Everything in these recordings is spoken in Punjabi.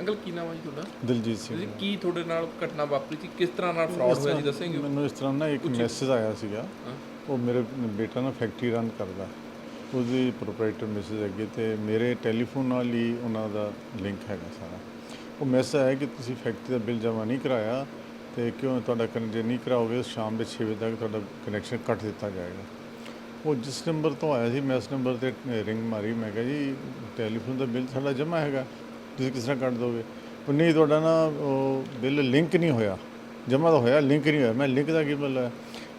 ਅੰਕਲ ਕੀ ਨਾਮ ਹੈ ਜੀ ਤੁਹਾਡਾ? ਦਿਲਜੀਤ ਸਿੰਘ। ਤੁਸੀਂ ਕੀ ਤੁਹਾਡੇ ਨਾਲ ਘਟਨਾ ਵਾਪਰੀ ਸੀ? ਕਿਸ ਤਰ੍ਹਾਂ ਨਾਲ ਫਰਾਡ ਹੋਇਆ ਜੀ ਦੱਸੇਂਗੇ? ਮੈਨੂੰ ਇਸ ਤਰ੍ਹਾਂ ਨਾ ਇੱਕ ਮੈਸੇਜ ਆਇਆ ਸੀਗਾ। ਉਹ ਮੇਰੇ ਬੇਟਾ ਨਾ ਫੈਕਟਰੀ ਰਨ ਕਰਦਾ। ਉਹਦੀ ਪ੍ਰੋਪਰਾਈਟਰ ਮੈਸੇਜ ਅੱਗੇ ਤੇ ਮੇਰੇ ਟੈਲੀਫੋਨ ਨਾਲ ਹੀ ਉਹਨਾਂ ਦਾ ਲਿੰਕ ਹੈਗਾ ਸਾਰਾ। ਉਹ ਮੈਸੇਜ ਆਇਆ ਕਿ ਤੁਸੀਂ ਫੈਕਟਰੀ ਦਾ ਬਿੱਲ ਜਮ੍ਹਾਂ ਨਹੀਂ ਕਰਾਇਆ ਤੇ ਕਿਉਂ ਤੁਹਾਡਾ ਕਨ- ਜੇ ਨਹੀਂ ਕਰਾਓਗੇ? ਸ਼ਾਮ ਦੇ 6 ਵਜੇ ਤੱਕ ਤੁਹਾਡਾ ਕਨੈਕਸ਼ਨ ਕੱਟ ਦਿੱਤਾ ਜਾਏਗਾ। ਉਹ ਜਿਸ ਨੰਬਰ ਤੋਂ ਆਇਆ ਸੀ ਮੈਂ ਉਸ ਨੰਬਰ ਤੇ ਰਿੰਗ ਮਾਰੀ। ਮੈਂ ਕਿਹਾ ਜੀ ਟੈਲੀਫੋਨ ਦਾ ਬਿੱਲ ਸਾਡਾ ਜਮ੍ਹਾਂ ਹੈਗਾ। ਤੁਸੀਂ ਕਿਸ ਤਰ੍ਹਾਂ ਕੱਟ ਦੋਗੇ? ਉਹ ਨਹੀਂ ਤੁਹਾਡਾ ਨਾ ਉਹ ਬਿੱਲ ਲਿੰਕ ਨਹੀਂ ਹੋਇਆ। ਜਮ੍ਹਾਂ ਤਾਂ ਹੋਇਆ ਲਿੰਕ ਨਹੀਂ ਹੋਇਆ। ਮੈਂ ਲਿੰਕ ਦਾ ਕੀ ਮਤਲਬ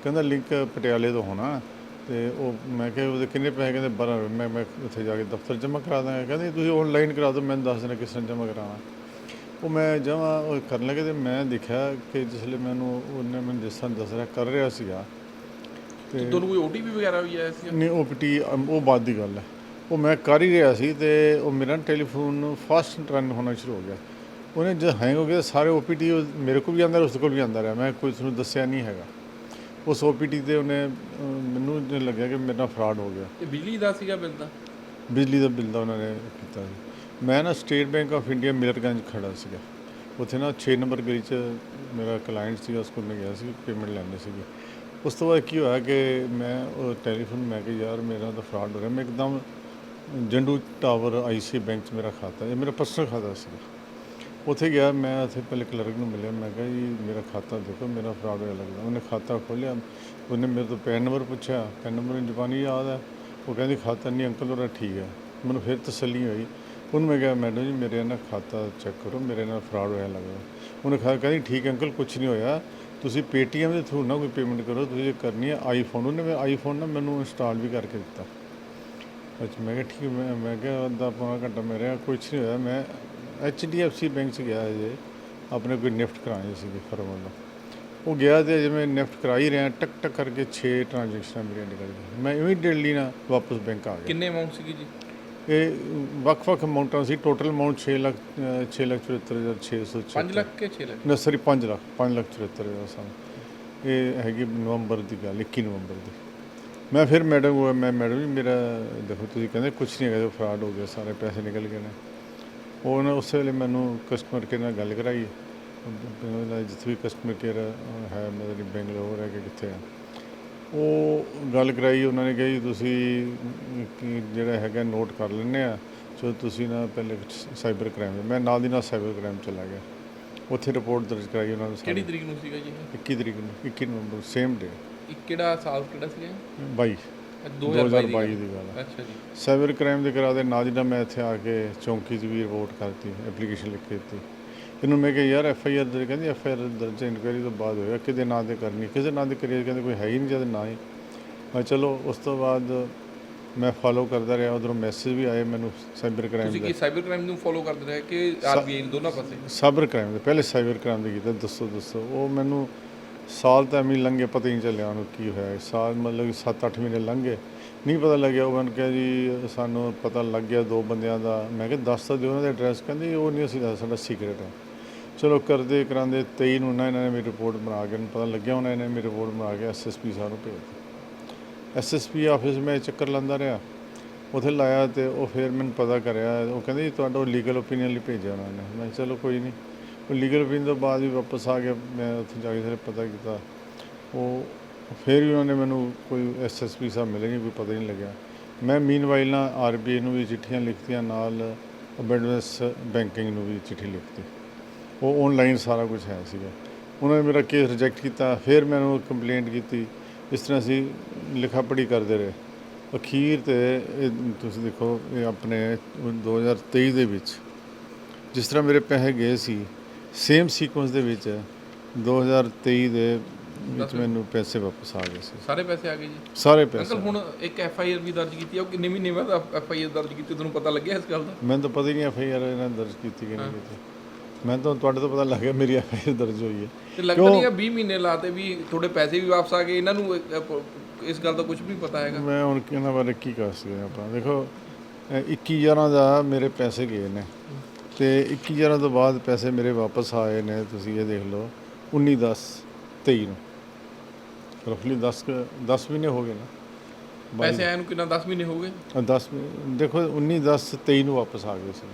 ਕਹਿੰਦਾ ਲਿੰਕ ਪਟਿਆਲੇ ਤੋਂ ਹੋਣਾ। ਤੇ ਉਹ ਮੈਂ ਕਿਹਾ ਉਹਦੇ ਕਿੰਨੇ ਪੈਸੇ? ਕਹਿੰਦੇ 12 ਰੁਪਏ। ਮੈਂ ਮੈਂ ਉੱਥੇ ਜਾ ਕੇ ਦਫ਼ਤਰ ਜਮ੍ਹਾਂ ਕਰਾ ਦਾਂਗਾ। ਕਹਿੰਦੇ ਤੁਸੀਂ ਆਨਲਾਈਨ ਕਰਾ ਦਿਓ ਮੈਨੂੰ ਦੱਸ ਦੇਣਾ ਕਿਸ ਤਰ੍ਹਾਂ ਜਮ੍ਹਾਂ ਕਰਾਉਣਾ ਉਹ ਮੈਂ ਜਮ੍ਹਾਂ ਉਹ ਕਰਨ ਲੱਗੇ ਤੇ ਮੈਂ ਦੇਖਿਆ ਕਿ ਜਿਸਲੇ ਮੈਨੂੰ ਉਹਨੇ ਮੈਨੂੰ ਜਿਸ ਤਰ੍ਹਾਂ ਦੱਸ ਰਿਹਾ ਕਰ ਰਿਹਾ ਸੀਗਾ। ਤੇ ਤੁਹਾਨੂੰ ਕੋਈ ਓਟੀਪੀ ਵਗੈਰਾ ਵੀ ਆਇਆ ਸੀ ਨਹੀਂ ਓਪੀਟੀ ਉਹ ਬਾਅਦ ਦੀ ਗੱਲ ਹੈ। ਉਹ ਮੈਂ ਕਰ ਹੀ ਰਿਹਾ ਸੀ ਤੇ ਉਹ ਮੇਰਾ ਟੈਲੀਫੋਨ ਫਾਸਟ ਰਨ ਹੋਣਾ ਸ਼ੁਰੂ ਹੋ ਗਿਆ। ਉਹਨੇ ਜਦ ਹੈਂਗ ਹੋ ਗਿਆ ਸਾਰੇ ਓਪੀਟੀ ਮੇਰੇ ਕੋਲ ਵੀ ਰਿਹਾ ਉਸ ਕੋਲ ਵੀ ਆਉਂਦਾ ਰਿਹਾ। ਮੈਂ ਕੋਈ ਤੁਹਾਨੂੰ ਦੱਸਿਆ ਨਹੀਂ ਹੈਗਾ। ਉਸ ਓਪੀਟੀ ਤੇ ਉਹਨੇ ਮੈਨੂੰ ਲੱਗਿਆ ਕਿ ਮੇਰੇ ਫਰਾਡ ਹੋ ਗਿਆ। ਤੇ ਬਿਜਲੀ ਦਾ ਸੀਗਾ ਬਿੱਲ ਦਾ ਬਿਜਲੀ ਦਾ ਬਿੱਲ ਦਾ ਉਹਨਾਂ ਨੇ ਕੀਤਾ ਸੀ। ਮੈਂ ਨਾ State Bank of India Millerganj ਖੜਾ ਸੀਗਾ। ਉੱਥੇ ਨਾ 6 ਨੰਬਰ ਗਲੀ 'ਚ ਮੇਰਾ ਕਲਾਇੰਟ ਸੀਗਾ ਉਸ ਕੋਲ ਮੈਂ ਗਿਆ ਸੀ ਪੇਮੈਂਟ ਲੈਣੀ ਸੀਗੀ। ਉਸ ਤੋਂ ਬਾਅਦ ਕੀ ਹੋਇਆ ਕਿ ਮੈਂ ਉਹ ਟੈਲੀਫੋਨ ਮੈਂ ਕਿ ਯਾਰ ਮੇਰਾ ਤਾਂ ਫਰਾਡ ਹੋ ਰਿਹਾ। ਮੈਂ ਇੱਕਦਮ ਜੰਡੂ ਟਾਵਰ ਆਈਸੀ ਬੈਂਕ 'ਚ ਮੇਰਾ ਖਾਤਾ, ਇਹ ਮੇਰਾ ਪਰਸਨਲ ਖਾਤਾ ਸੀਗਾ ਉੱਥੇ ਗਿਆ, ਮੈਂ ਉੱਥੇ ਪਹਿਲੇ ਕਲਰਕ ਨੂੰ ਮਿਲਿਆ, ਮੈਂ ਕਿਹਾ ਜੀ ਮੇਰਾ ਖਾਤਾ ਦੇਖੋ, ਮੇਰਾ ਫਰਾਡ ਹੋਇਆ ਲੱਗਦਾ। ਉਹਨੇ ਖਾਤਾ ਖੋਲ੍ਹਿਆ, ਉਹਨੇ ਮੇਰੇ ਤੋਂ ਪੈਨ ਨੰਬਰ ਪੁੱਛਿਆ ਪੈਨ ਨੰਬਰ ਜ਼ਬਾਨੀ ਯਾਦ ਹੈ? ਉਹ ਕਹਿੰਦੀ, ਖਾਤਾ ਨਹੀਂ ਅੰਕਲ, ਉਹਦਾ ਠੀਕ ਹੈ। ਮੈਨੂੰ ਫਿਰ ਤਸੱਲੀ ਹੋਈ। ਉਹਨੂੰ ਮੈਂ ਕਿਹਾ, ਮੈਡਮ ਜੀ, ਮੇਰੇ ਨਾਲ ਖਾਤਾ ਚੈੱਕ ਕਰੋ, ਮੇਰੇ ਨਾਲ ਫਰਾਡ ਹੋਇਆ ਲੱਗਦਾ। ਉਹਨੇ ਖਾ ਕਹਿੰਦੀ, ਠੀਕ ਹੈ ਅੰਕਲ ਕੁਝ ਨਹੀਂ ਹੋਇਆ। ਤੁਸੀਂ ਪੇਟੀਐਮ ਦੇ ਥਰੂ ਨਾ ਕੋਈ ਪੇਮੈਂਟ ਕਰੋ, ਤੁਸੀਂ ਜੇ ਕਰਨੀ ਹੈ ਆਈਫੋਨ ਉਹਨੇ ਮੈਂ ਆਈਫੋਨ ਨਾ ਮੈਨੂੰ ਇੰਸਟਾਲ ਵੀ ਕਰਕੇ ਦਿੱਤਾ। ਅੱਛਾ ਮੈਂ ਕਿਹਾ ਠੀਕ ਮੈਂ ਮੈਂ ਕਿਹਾ ਅੱਧਾ ਪੌਣਾ ਘੰਟਾ ਮੈਂ ਰਿਹਾ ਕੁਝ ਨਹੀਂ ਹੋਇਆ ਮੈਂ H D F C bank 'ਚ ਗਿਆ ਜੇ ਆਪਣੇ ਕੋਈ ਨਿਫਟ ਕਰਾਉਣੀ ਸੀਗੀ ਫਰਮ ਵੱਲੋਂ। ਉਹ ਗਿਆ ਤੇ ਜਿਵੇਂ ਨਿਫਟ ਕਰਾ ਹੀ ਰਿਹਾ ਟਕ ਟਕ ਕਰਕੇ 6 ਟ੍ਰਾਂਜੈਕਸ਼ਨਾਂ ਮੇਰੀਆਂ ਨਿਕਲ ਗਈਆਂ। ਮੈਂ ਇਮੀਡੀਏਟਲੀ ਨਾ ਵਾਪਸ ਬੈਂਕ ਆ ਗਿਆ। ਕਿੰਨੇ ਅਮਾਉਂਟ ਸੀਗੀ ਜੀ? ਇਹ ਵੱਖ-ਵੱਖ ਅਮਾਉਂਟਾਂ ਸੀ ਟੋਟਲ ਅਮਾਉਂਟ 6 ਲੱਖ 6 ਲੱਖ 74600 5 ਲੱਖ ਕੇ 6 ਲੱਖ? ਨਾ ਸਰੀ 5 ਲੱਖ 5 ਲੱਖ 74000 ਸਨ। ਇਹ ਹੈਗੀ ਨਵੰਬਰ ਦੀ ਗੱਲ 21 ਨਵੰਬਰ ਦੀ। ਮੈਂ ਫਿਰ ਮੈਡਮ ਕੋਲ ਮੈਂ ਮੈਡਮ ਜੀ ਮੇਰਾ ਦੇਖੋ ਤੁਸੀਂ ਕਹਿੰਦੇ ਕੁਝ ਨਹੀਂ ਹੈਗਾ ਫਰਾਡ ਹੋ ਗਿਆ ਸਾਰੇ ਪੈਸੇ ਨਿਕਲ ਗਏ ਨੇ। ਉਹ ਨਾ ਉਸ ਵੇਲੇ ਮੈਨੂੰ ਕਸਟਮਰ ਕੇਅਰ ਨਾਲ ਗੱਲ ਕਰਾਈ। ਉਹਨਾਂ ਜਿੱਥੇ ਵੀ ਕਸਟਮਰ ਕੇਅਰ ਹੈ ਮਤਲਬ ਬੈਂਗਲੌਰ ਹੈ ਕਿ ਕਿੱਥੇ ਹੈ। ਉਹ ਗੱਲ ਕਰਾਈ ਉਹਨਾਂ ਨੇ ਕਿਹਾ ਜੀ ਤੁਸੀਂ ਜਿਹੜਾ ਹੈਗਾ ਨੋਟ ਕਰ ਲੈਂਦੇ ਆ ਸੋ ਤੁਸੀਂ ਨਾ ਪਹਿਲੇ ਸਾਈਬਰ ਕ੍ਰਾਈਮ ਮੈਂ ਨਾਲ ਦੀ ਨਾਲ ਸਾਈਬਰ ਕ੍ਰਾਈਮ ਚਲਾ ਗਿਆ। ਉੱਥੇ ਰਿਪੋਰਟ ਦਰਜ ਕਰਾਈ ਉਹਨਾਂ ਨੇ ਕਿਹੜੀ ਤਰੀਕ ਨੂੰ ਸੀਗਾ ਜੀ ਇਹ? 21 ਤਰੀਕ ਨੂੰ 21 ਨਵੰਬਰ ਸੇਮ ਡੇ ਕਿਹੜਾ ਸਾਲ ਕਿਹੜਾ ਸੀਗਾ 22 ਇਹ 2022 2022 ਦੀ ਗੱਲ। ਹੈ। ਅੱਛਾ ਜੀ। ਸਾਈਬਰ ਕ੍ਰਾਈਮ ਦੇ ਕਰਾ ਦੇ ਦੀ ਨਾਲ ਮੈਂ ਇੱਥੇ ਆ ਕੇ ਚੌਂਕੀ 'ਚ ਵੀ ਰਿਪੋਰਟ ਕਰਤੀ ਐਪਲੀਕੇਸ਼ਨ ਲਿਖ ਕੇ ਦਿੱਤੀ। ਇਹਨੂੰ ਮੈਂ ਕਿਹਾ ਯਾਰ ਐਫ ਆਈ ਆਰ ਦਰਜ ਕਹਿੰਦੀ ਐਫ ਆਈ ਆਰ ਦਰਜ ਇਨਕੁਆਇਰੀ ਤੋਂ ਬਾਅਦ ਹੋਏਗਾ ਕਿਹਦੇ ਨਾਂ ਤੇ ਕਰਨੀ ਕਿਸੇ ਨਾਂ ਤੇ ਕਰੀਏ ਕਹਿੰਦੇ ਕੋਈ ਹੈ ਹੀ ਨਹੀਂ ਜਦ ਨਾ ਹੀ। ਮੈਂ ਚਲੋ ਉਸ ਤੋਂ ਬਾਅਦ ਮੈਂ ਫਾਲੋ ਕਰਦਾ ਰਿਹਾ ਉਧਰੋਂ ਮੈਸੇਜ ਵੀ ਆਏ ਮੈਨੂੰ ਸਾਈਬਰ ਕ੍ਰਾਈਮ ਤੁਸੀਂ ਦੇ। ਕੀ ਸਾਈਬਰ ਕ੍ਰਾਈਮ ਨੂੰ ਫੋਲੋ ਕਰਦੇ ਰਹੇ ਕਿ ਆਰਬੀਆਈ ਨੂੰ ਦੋਨਾਂ ਪਾਸੇ? ਸਾਈਬਰ ਕ੍ਰਾਈਮ ਦੇ ਪਹਿਲੇ ਸਾਈਬਰ ਕ੍ਰਾਈਮ ਦੇ ਕੀਤਾ ਦੱਸੋ ਦੱਸੋ। ਉਹ ਮੈਨੂੰ ਸਾਲ ਤਾਂ ਐਵੇਂ ਲੰਘੇ, ਪਤਾ ਹੀ ਨਹੀਂ ਚੱਲਿਆ ਉਹਨੂੰ ਕੀ ਹੋਇਆ। ਸਾਲ ਮਤਲਬ 7-8 ਮਹੀਨੇ ਲੰਘੇ। ਨਹੀਂ ਪਤਾ ਲੱਗਿਆ, ਉਹ ਮੈਨੂੰ ਕਿਹਾ ਜੀ, ਸਾਨੂੰ ਪਤਾ ਲੱਗ ਗਿਆ ਦੋ ਬੰਦਿਆਂ ਦਾ। ਮੈਂ ਕਿਹਾ, ਦੱਸ ਤਾਂ ਦਿਓ ਉਹਨਾਂ ਦਾ ਐਡਰੈਸ ਕਹਿੰਦੇ, ਉਹ ਨਹੀਂ, ਅਸੀਂ ਦੱਸ ਸਾਡਾ ਸੀਕ੍ਰੇਟ ਹੈ। ਚਲੋ, ਕਰਦੇ ਕਰਾਂਦੇ 23 ਨੂੰ ਨਾ ਇਹਨਾਂ ਨੇ ਮੇਰੀ ਰਿਪੋਰਟ ਬਣਾ ਕੇ ਨੂੰ ਪਤਾ ਲੱਗਿਆ ਉਹਨਾਂ ਨੇ ਮੇਰੀ ਰਿਪੋਰਟ ਬਣਾ ਕੇ ਐਸਐਸਪੀ ਸਾਹਿਬ ਨੂੰ ਭੇਜ ਦਿੱਤੀ। ਐਸਐਸਪੀ ਆਫਿਸ ਮੈਂ ਚੱਕਰ ਲਾਉਂਦਾ ਰਿਹਾ। ਉੱਥੇ ਲਾਇਆ ਤੇ ਉਹ ਫਿਰ ਮੈਨੂੰ ਪਤਾ ਕਰਿਆ। ਉਹ ਕਹਿੰਦੇ ਜੀ, ਤੁਹਾਡਾ ਲੀਗਲ ਓਪੀਨੀਅਨ ਲਈ ਭੇਜਿਆ ਉਹਨਾਂ ਨੇ। ਮੈਂ ਕਿਹਾ, ਚਲੋ, ਕੋਈ ਨਹੀਂ। ਲੀਗਲ ਓਪੀਨੀਅਨ ਤੋਂ ਬਾਅਦ ਵੀ ਵਾਪਸ ਆ ਕੇ ਮੈਂ ਉੱਥੇ ਜਾ ਕੇ ਫਿਰ ਪਤਾ ਕੀਤਾ। ਉਹ ਫਿਰ ਵੀ ਉਹਨਾਂ ਨੇ ਮੈਨੂੰ ਕੋਈ ਐਸਐਸਪੀ ਸਾਹਿਬ ਮਿਲੇ ਨਹੀਂ ਕੋਈ ਪਤਾ ਹੀ ਨਹੀਂ ਲੱਗਿਆ। ਮੈਂ ਮੀਨਵਾਈਲ ਨਾਲ ਆਰਬੀਆਈ ਨੂੰ ਵੀ ਚਿੱਠੀਆਂ ਲਿਖਤੀਆਂ, ਨਾਲ ਅਬੈਂਡਨਸ ਬੈਂਕਿੰਗ ਨੂੰ ਵੀ ਚਿੱਠੀ ਲਿਖਤੀ। ਉਹ ਆਨਲਾਈਨ ਸਾਰਾ ਕੁਝ ਹੈ ਸੀਗਾ। ਉਹਨਾਂ ਨੇ ਮੇਰਾ ਕੇਸ ਰਿਜੈਕਟ ਕੀਤਾ, ਫਿਰ ਮੈਨੂੰ ਕੰਪਲੇਂਟ ਕੀਤੀ। ਇਸ ਤਰ੍ਹਾਂ ਅਸੀਂ ਲਿਖਾ ਪੜ੍ਹੀ ਕਰਦੇ ਰਹੇ। ਅਖੀਰ ਤੇ ਇਹ ਤੁਸੀਂ ਦੇਖੋ, ਇਹ ਆਪਣੇ 2023 ਦੇ ਵਿੱਚ ਜਿਸ ਤਰ੍ਹਾਂ ਮੇਰੇ ਪੈਸੇ ਗਏ ਸੀ ਸੇਮ ਸੀਕੁਐਂਸ ਦੇ ਵਿੱਚ 2023 ਦੇ ਵਿੱਚ ਮੈਨੂੰ ਪੈਸੇ ਵਾਪਸ ਆ ਗਏ ਸੀ। ਸਾਰੇ ਪੈਸੇ ਆ ਗਏ ਜੀ? ਸਾਰੇ ਪੈਸੇ ਅੰਕਲ ਹੁਣ ਇੱਕ ਐਫ ਆਈ ਆਰ ਵੀ ਦਰਜ ਕੀਤੀ ਆ ਉਹ ਕਿੰਨੇ ਮਹੀਨੇ ਬਾਅਦ ਐਫ ਆਈ ਆਰ ਦਰਜ ਕੀਤੀ ਤੁਹਾਨੂੰ ਪਤਾ ਲੱਗਿਆ ਇਸ ਗੱਲ ਦਾ? ਮੈਨੂੰ ਤਾਂ ਪਤਾ ਹੀ ਨਹੀਂ ਐਫ ਆਈ ਆਰ ਇਹਨਾਂ ਦਰਜ ਕੀਤੀ ਕਿ ਨਹੀਂ ਕੀਤੀ। ਮੈਂ ਤਾਂ ਤੁਹਾਡੇ ਤੋਂ ਪਤਾ ਲੱਗ ਗਿਆ ਮੇਰੀ ਐਫ ਆਈ ਆਰ ਦਰਜ ਹੋਈ ਹੈ। ਤੇ ਲੱਗਦਾ ਨਹੀਂ ਆ 20 ਮਹੀਨੇ ਲਾਤੇ ਵੀ ਤੁਹਾਡੇ ਪੈਸੇ ਵੀ ਵਾਪਸ ਆ ਗਏ ਇਹਨਾਂ ਨੂੰ ਇਸ ਗੱਲ ਦਾ ਕੁਝ ਵੀ ਪਤਾ ਹੈਗਾ। ਮੈਂ ਹੁਣ ਇਹਨਾਂ ਬਾਰੇ ਕੀ ਕਰ ਸਕਦੇ ਆਪਾਂ? ਦੇਖੋ ਅਹ 21 11 ਦਾ ਮੇਰੇ ਪੈਸੇ ਗਏ ਨੇ। ਤੇ 21 11 ਤੋਂ ਬਾਅਦ ਪੈਸੇ ਮੇਰੇ ਵਾਪਸ ਆਏ ਨੇ ਤੁਸੀਂ ਇਹ ਦੇਖ ਲਓ। 19 10 23 ਨੂੰ। ਰਫਲੀ 10 ਕੁ- 10 ਮਹੀਨੇ ਹੋ ਗਏ ਨਾ। ਪੈਸੇ ਆਏ ਨੂੰ ਕਿੰਨਾ 10 ਮਹੀਨੇ ਹੋ ਗਏ? 10 ਦੇਖੋ 19 10 23 ਨੂੰ ਵਾਪਸ ਆ ਗਏ ਸੀ।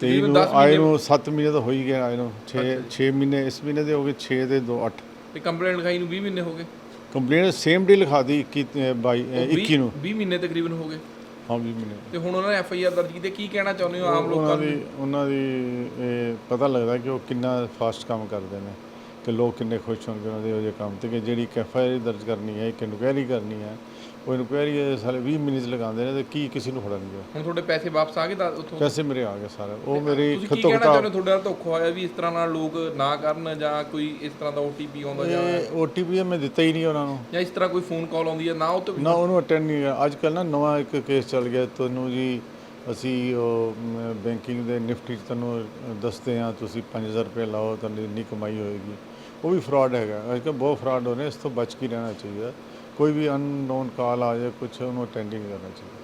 ਤੇ ਤਕਰੀਬਨ ਇਹਨੂੰ 10 ਆਏ ਨੂੰ 7 ਮਹੀਨੇ ਤਾਂ ਹੋ ਹੀ ਗਏ ਆਏ ਨੂੰ 6 6 ਮਹੀਨੇ ਇਸ ਮਹੀਨੇ ਦੇ ਹੋ ਗਏ 6 ਦੇ 2 8 ਤੇ ਕੰਪਲੇਂਟ ਲਿਖਾਈ ਨੂੰ 20 ਮਹੀਨੇ ਹੋ ਗਏ? ਕੰਪਲੇਂਟ ਸੇਮ ਡੇ ਲਿਖਾ ਦੀ 21 22 ਉਹ 21 ਨੂੰ। 20 ਮਹੀਨੇ ਤਕਰੀਬਨ ਹੋ ਗਏ। ਹਾਂ 20 ਮਹੀਨੇ ਤੇ ਹੁਣ ਉਹਨਾਂ ਨੇ ਐਫ ਆਈ ਆਰ ਦਰਜ ਕੀਤੀ ਕੀ ਕਹਿਣਾ ਚਾਹੁੰਦੇ ਹੋ ਆਮ ਉਹਨਾਂ ਲੋਕਾਂ ਦੀ ਨੂੰ ਉਹਨਾਂ ਦੀ ਇਹ ਪਤਾ ਲੱਗਦਾ ਕਿ ਉਹ ਕਿੰਨਾ ਫਾਸਟ ਕੰਮ ਕਰਦੇ ਨੇ ਤੇ ਲੋਕ ਕਿੰਨੇ ਖੁਸ਼ ਹੋਣਗੇ ਉਹਨਾਂ ਦੇ ਇਹੋ ਜਿਹੇ ਕੰਮ ਤੇ ਕਿ ਜਿਹੜੀ ਐਫ ਆਈ ਆਰ ਦਰਜ ਕਰਨੀ ਹੈ ਇੱਕ ਇਨਕੁਆਇਰੀ ਕਰਨੀ ਹੈ ਉਹ ਇਨਕੁਆਇਰੀ ਸਾਲੇ 20 ਮਿੰਟ ਲਗਾਉਂਦੇ ਨੇ ਤੇ ਕੀ ਕਿਸੇ ਨੂੰ ਫੜਨਗੇ ਹੁਣ ਤੁਹਾਡੇ ਪੈਸੇ ਵਾਪਸ ਆ ਗਏ ਤਾਂ ਉੱਥੋਂ? ਪੈਸੇ ਮੇਰੇ ਆ ਗਏ ਸਾਰੇ। ਉਹ ਮੇਰੀ ਤੁਸੀਂ ਕੀ ਖਤੋ ਕਹਿਣਾ ਚਾਹੁੰਦੇ ਖਤਾ ਹੋ? ਤੁਹਾਡੇ ਨਾਲ ਧੋਖਾ ਹੋਇਆ ਵੀ ਇਸ ਤਰ੍ਹਾਂ ਨਾਲ ਲੋਕ ਨਾ ਕਰਨ ਜਾਂ ਕੋਈ ਇਸ ਤਰ੍ਹਾਂ ਦਾ ਓਟੀਪੀ ਆਉਂਦਾ ਜਾਂ ਇਹ ਓਟੀਪੀ ਮੈਂ ਦਿੱਤਾ ਹੀ ਨਹੀਂ ਉਹਨਾਂ ਨੂੰ। ਜਾਂ ਇਸ ਤਰ੍ਹਾਂ ਕੋਈ ਫੋਨ ਕਾਲ ਆਉਂਦੀ ਹੈ ਨਾ ਉਹ ਤੋਂ ਨਾ ਉਹਨੂੰ ਅਟੈਂਡ ਨਹੀਂ ਕੀਤਾ ਅੱਜ ਕੱਲ ਨਾ ਨਵਾਂ ਇੱਕ ਕੇਸ ਚੱਲ ਗਿਆ ਤੁਹਾਨੂੰ ਜੀ ਅਸੀਂ ਉਹ ਬੈਂਕਿੰਗ ਦੇ ਨਿਫਟੀ 'ਚ ਤੁਹਾਨੂੰ ਦੱਸਦੇ ਹਾਂ ਤੁਸੀਂ 5000 ਰੁਪਏ ਲਾਓ ਤੁਹਾਨੂੰ ਇੰਨੀ ਕਮਾਈ ਹੋਏਗੀ। ਉਹ ਵੀ ਫਰਾਡ ਹੈਗਾ। ਅੱਜ ਕੱਲ੍ਹ ਬਹੁਤ ਫਰਾਡ ਹੋ ਰਹੇ ਇਸ ਤੋਂ ਬਚ ਕੇ ਰਹਿਣਾ ਚਾਹੀਦਾ। ਕੋਈ ਵੀ ਅਨਨੋਨ ਕਾਲ ਆ ਜਾਏ ਕੁਝ ਉਹਨੂੰ ਅਟੈਂਡ ਨਹੀਂ ਕਰਨਾ ਚਾਹੀਦਾ।